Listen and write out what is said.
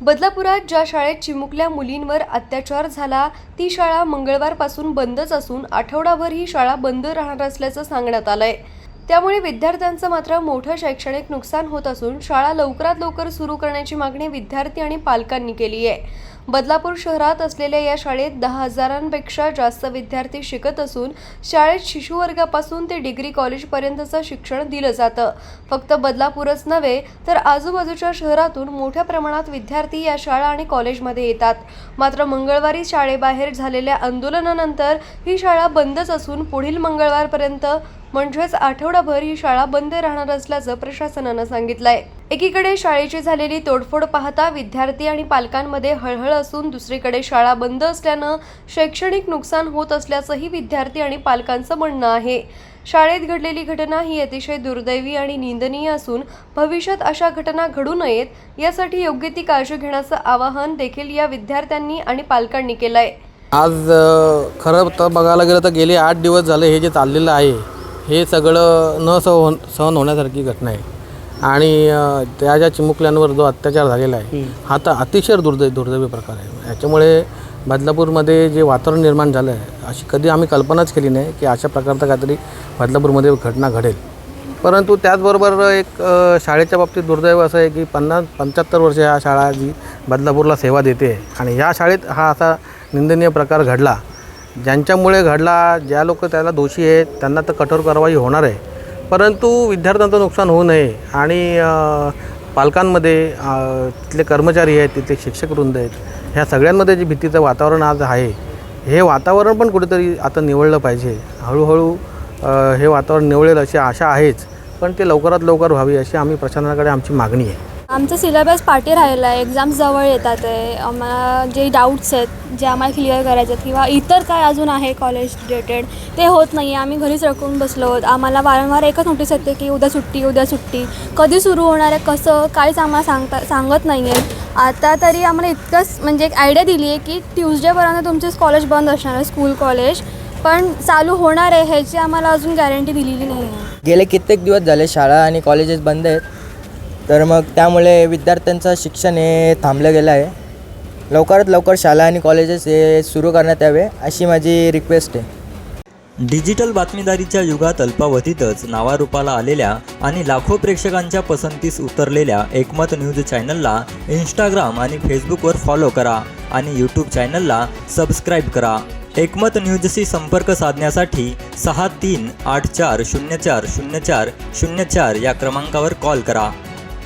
बदलापुरात ज्या शाळेत चिमुकल्या मुलींवर अत्याचार झाला ती शाळा मंगळवारपासून बंदच असून आठवडाभर ही शाळा बंद राहणार असल्याचं सांगण्यात आलंय. त्यामुळे विद्यार्थ्यांचं मात्र मोठं शैक्षणिक नुकसान होत असून शाळा लवकरात लवकर सुरू करण्याची मागणी विद्यार्थी आणि पालकांनी केली आहे. बदलापूर शहरात असलेल्या या शाळेत दहा हजारांपेक्षा जास्त विद्यार्थी शिकत असून शाळेत शिशुवर्गापासून ते डिग्री कॉलेजपर्यंतचं शिक्षण दिलं जातं. फक्त बदलापूरच नव्हे तर आजूबाजूच्या शहरातून मोठ्या प्रमाणात विद्यार्थी या शाळा आणि कॉलेजमध्ये येतात. मात्र मंगळवारी शाळेबाहेर झालेल्या आंदोलनानंतर ही शाळा बंदच असून पुढील मंगळवारपर्यंत म्हणजेच आठवडाभर ही शाळा बंद राहणार असल्याचं प्रशासनानं सांगितलंय. एकीकडे शाळेची झालेली तोडफोड पाहता विद्यार्थी आणि पालकांमध्ये हळहळ असून दुसरीकडे शाळा बंद असल्यानं शैक्षणिक नुकसान होत असल्याचंही विद्यार्थी आणि पालकांचं म्हणणं आहे. शाळेत घडलेली घटना ही अतिशय दुर्दैवी आणि निंदनीय असून भविष्यात अशा घटना घडू नयेत यासाठी योग्य ती काळजी घेण्याचं आवाहन देखील या विद्यार्थ्यांनी आणि पालकांनी केलंय. आज खरं तर बघायला गेलं तर गेले आठ दिवस झाले हे जे चाललेलं आहे. हे सगळं न सहन सहन होण्यासारखी घटना आहे. आणि त्या ज्या चिमुकल्यांवर जो अत्याचार झालेला आहे हा तर अतिशय दुर्दै दुर्दैवी प्रकार आहे. याच्यामुळे बदलापूरमध्ये जे वातावरण निर्माण झालं आहे अशी कधी आम्ही कल्पनाच केली नाही की अशा प्रकारचं काहीतरी बदलापूरमध्ये घटना घडेल. परंतु त्याचबरोबर एक शाळेच्या बाबतीत दुर्दैव असं आहे की पन्नास पंच्याहत्तर वर्ष ह्या शाळा जी बदलापूरला सेवा देते आणि या शाळेत हा असा निंदनीय प्रकार घडला ज्यांच्यामुळे घडला ज्या लोक त्याला दोषी आहेत त्यांना तर कठोर कारवाई होणार आहे. परंतु विद्यार्थ्यांचं नुकसान होऊ नये आणि पालकांमध्ये तिथले कर्मचारी आहेत तिथले शिक्षक वृंद आहेत ह्या सगळ्यांमध्ये जे भीतीचं वातावरण आज आहे हे वातावरण पण कुठेतरी आता निवडलं पाहिजे. हळूहळू हे वातावरण निवळेल अशी आशा आहेच पण ते लवकरात लवकर व्हावी अशी आम्ही प्रशासनाकडे आमची मागणी आहे. आमचं सिलेबस पाठी राहिला आहे एक्झाम्स जवळ येतात आहे. आम्हाला जे डाऊट्स आहेत जे आम्हाला क्लिअर करायचे आहेत किंवा इतर काय अजून आहे कॉलेज रिलेटेड ते होत नाही आहे आम्ही घरीच रकून बसलो आहोत. आम्हाला वारंवार एकच नोटीस येते की उद्या सुट्टी उद्या सुट्टी. कधी सुरू होणार आहे कसं काहीच आम्हाला सांगता सांगत नाही आहे आता तरी आम्हाला इतकंच म्हणजे एक आयडिया दिली आहे की ट्यूजडेपर्यंत तुमचे कॉलेज बंद असणार आहे स्कूल कॉलेज पण चालू होणार आहे ह्याची आम्हाला अजून गॅरंटी दिलेली नाही आहे गेले कित्येक दिवस झाले शाळा आणि कॉलेजेस बंद आहेत. तर मग त्यामुळे विद्यार्थ्यांचं शिक्षण हे थांबलं गेलं आहे. लवकरात लवकर शाळा आणि कॉलेजेस हे सुरू करण्यात यावे अशी माझी रिक्वेस्ट आहे. डिजिटल बातमीदारीच्या युगात अल्पावधीतच नावारूपाला आलेल्या आणि लाखो प्रेक्षकांच्या पसंतीस उतरलेल्या एकमत न्यूज चॅनलला इंस्टाग्राम आणि फेसबुकवर फॉलो करा आणि यूट्यूब चॅनलला सबस्क्राईब करा. एकमत न्यूजशी संपर्क साधण्यासाठी सहा तीन आठ चार शून्य चार शून्य चार शून्य चार या क्रमांकावर कॉल करा.